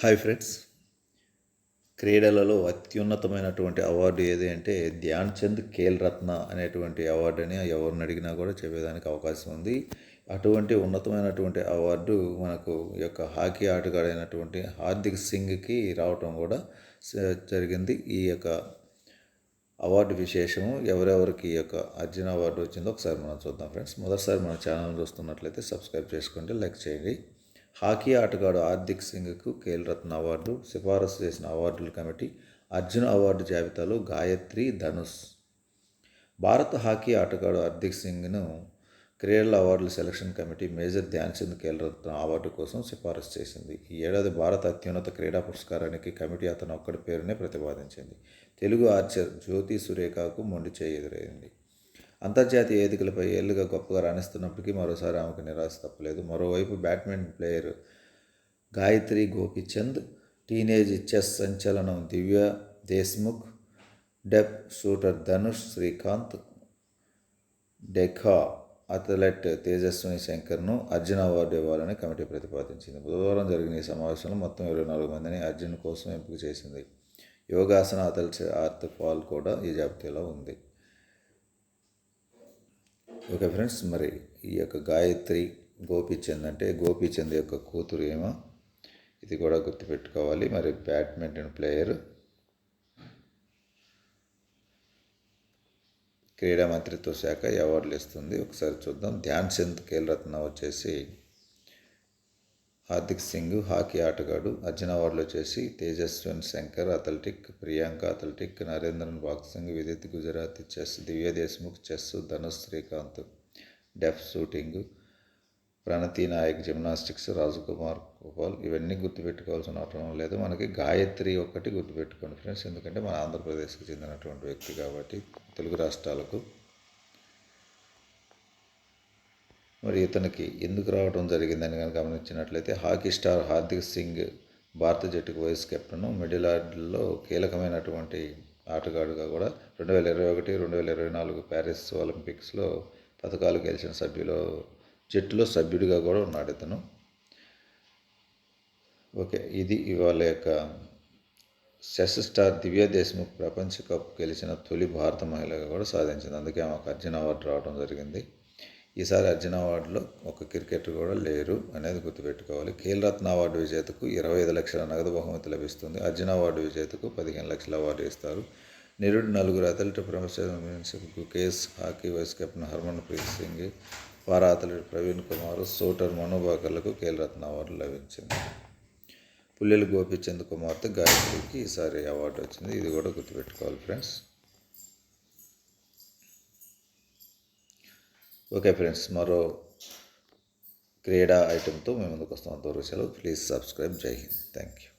Hi friends. క్రీడలలో అత్యున్నతమైనటువంటి award ఏది అంటే ధ్యాన్ చంద్ ఖేల్ రత్న అనేటువంటి అవార్డు అని ఎవరిని అడిగినా కూడా చెప్పేదానికి అవకాశం ఉంది. అటువంటి ఉన్నతమైనటువంటి అవార్డు మనకు ఈ యొక్క హాకీ ఆటగాడైనటువంటి హార్దిక్ సింగ్కి రావటం కూడా జరిగింది. ఈ యొక్క అవార్డు విశేషము ఎవరెవరికి ఈ యొక్క అర్జున అవార్డు వచ్చిందో ఒకసారి మనం చూద్దాం ఫ్రెండ్స్. మొదటిసారి మన ఛానల్ చూస్తున్నట్లయితే సబ్స్క్రైబ్ చేసుకోండి లైక్ చేయండి. హాకీ ఆటగాడు హార్దిక్ సింగ్కు ఖేల్ అవార్డు సిఫారసు చేసిన అవార్డుల కమిటీ అర్జున అవార్డు జాబితాలో గాయత్రి ధనుష్. భారత హాకీ ఆటగాడు హార్దిక్ సింగ్ను క్రీడల అవార్డుల selection committee major Dhyanchand Khel award కోసం సిఫారసు చేసింది. ఈ ఏడాది భారత అత్యున్నత క్రీడా పురస్కారానికి కమిటీ అతను ఒక్కడి పేరునే ప్రతిపాదించింది. తెలుగు ఆర్చర్ జ్యోతి సురేఖకు మొండి చేయి ఎదురైంది. అంతర్జాతీయ వేదికలపై ఏళ్ళుగా గొప్పగా రాణిస్తున్నప్పటికీ మరోసారి ఆమెకు నిరాశ తప్పలేదు. మరోవైపు badminton player Gayatri Gopichand teenage chess సంచలనం దివ్య దేశ్ముఖ్ డెప్ షూటర్ ధనుష్ శ్రీకాంత్ డెఖా అథ్లెట్ తేజస్విని శంకర్ను అర్జున్ అవార్డు ఇవ్వాలని కమిటీ ప్రతిపాదించింది. బుధవారం జరిగిన ఈ సమావేశంలో మొత్తం ఇరవై నాలుగు మందిని అర్జున్ కోసం ఎంపిక చేసింది. యోగాసన అథ్లెట్ ఆర్త్ పాల్ కూడా ఈ జాబితాలో ఉంది. ఓకే ఫ్రెండ్స్ మరి ఈ యొక్క గాయత్రి గోపీచంద్ అంటే గోపీచంద్ యొక్క కూతురు ఏమో? ఇది కూడా గుర్తుపెట్టుకోవాలి. మరి బ్యాడ్మింటన్ ప్లేయర్ క్రీడా మంత్రిత్వ శాఖ అవార్డులు ఇస్తుంది. ఒకసారి చూద్దాం. ధ్యాన్ చంద్ ఖేల్ రత్న వచ్చేసి హార్దిక్ సింగ్ హాకీ ఆటగాడు అర్జున అవార్డులు వచ్చేసి Tejaswin Shankar athletic Priyanka athletic Narendran boxing Vidit Gujrathi chess Divya Deshmukh chess Dhanush Srikanth deaf shooting Pranati Nayak gymnastics Rajkumar Gopal. ఇవన్నీ గుర్తుపెట్టుకోవాల్సిన అవసరం లేదు. మనకి గాయత్రి ఒకటి గుర్తుపెట్టుకోండి ఫ్రెండ్స్. ఎందుకంటే మన ఆంధ్రప్రదేశ్కి చెందినటువంటి వ్యక్తి కాబట్టి తెలుగు రాష్ట్రాలకు మరి ఇతనికి ఎందుకు రావడం జరిగిందని కనుక గమనించినట్లయితే హాకీ స్టార్ హార్దిక్ సింగ్ భారత జట్టుకు వైస్ కెప్టెన్ మిడిల్ ఆర్డర్లో కీలకమైనటువంటి ఆటగాడుగా కూడా రెండు వేల ఇరవై ఒకటి రెండు వేల ఇరవై నాలుగు ప్యారిస్ ఒలింపిక్స్లో పథకాలు గెలిచిన సభ్యులు జట్టులో సభ్యుడిగా కూడా ఉన్నాడు ఇతను. ఓకే ఇది ఇవాళ యొక్క సెస్ స్టార్ దివ్య దేశ్ముఖ్ ప్రపంచ కప్ గెలిచిన తొలి భారత మహిళగా కూడా సాధించింది. అందుకే ఆమెకు అర్జున అవార్డు రావడం జరిగింది. ఈసారి అర్జున అవార్డులో ఒక క్రికెటర్ కూడా లేరు అనేది గుర్తుపెట్టుకోవాలి. ఖేల్ రత్న అవార్డు విజేతకు ఇరవై ఐదు లక్షల నగదు బహుమతి లభిస్తుంది. అర్జున అవార్డు విజేతకు పదిహేను లక్షల అవార్డు ఇస్తారు. నిరుడు నలుగురు అథ్లెట్ ప్రొఫెసర్ case hockey vice captain Harmanpreet Singh para athlete Praveen Kumar shooter మనోబాకర్లకు Khel Ratna award లభించింది. పుల్లెలు గోపిచంద్ కుమార్తె గాయత్రికి ఈసారి అవార్డు వచ్చింది. ఇది కూడా గుర్తుపెట్టుకోవాలి ఫ్రెండ్స్. ఓకే ఫ్రెండ్స్ మరో క్రీడా ఐటెంతో మేము ముందుకు వస్తాం. అంతవరకు సెలవు. Please subscribe. Jai Hind. Thank you